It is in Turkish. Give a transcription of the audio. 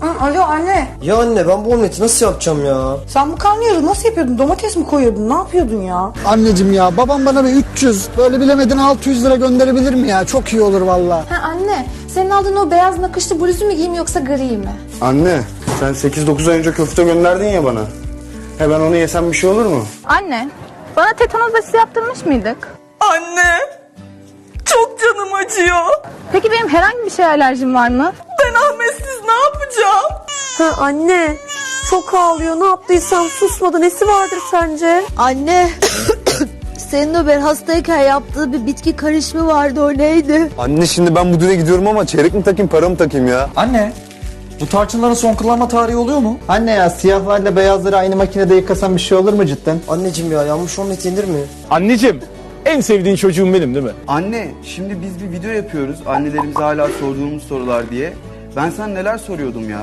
Hı, alo anne. Ya anne ben bu omleti nasıl yapacağım ya? Sen bu karnıyarığı nasıl yapıyordun? Domates mi koyuyordun? Ne yapıyordun ya? Anneciğim ya babam bana bir 300 böyle bilemedin 600 lira gönderebilir mi ya? Çok iyi olur valla. Ha anne, senin aldığın o beyaz nakışlı bluzu mu giyeyim yoksa gri mi? Anne sen 8-9 ay önce köfte gönderdin ya bana. He ben onu yesem bir şey olur mu? Anne, bana tetanoz aşısı yaptırmış mıydık? Anne, çok canım acıyor. Peki benim herhangi bir şey alerjim var mı? Yapacağım? Ha anne çok ağlıyor ne yaptıysam susmadı nesi vardır sence? Anne senin o ben hastayken yaptığı bir bitki karışımı vardı o neydi? Anne şimdi ben bu düğüne gidiyorum ama çeyrek mi takayım para mı takayım ya? Anne, bu tarçınların son kullanma tarihi oluyor mu? Anne ya siyahlarla beyazları aynı makinede yıkasan bir şey olur mu cidden? Anneciğim ya yanmış omlet yenir mi? Anneciğim, en sevdiğin çocuğum benim değil mi? Anne şimdi biz bir video yapıyoruz annelerimize hala sorduğumuz sorular diye. Ben sana neler soruyordum ya?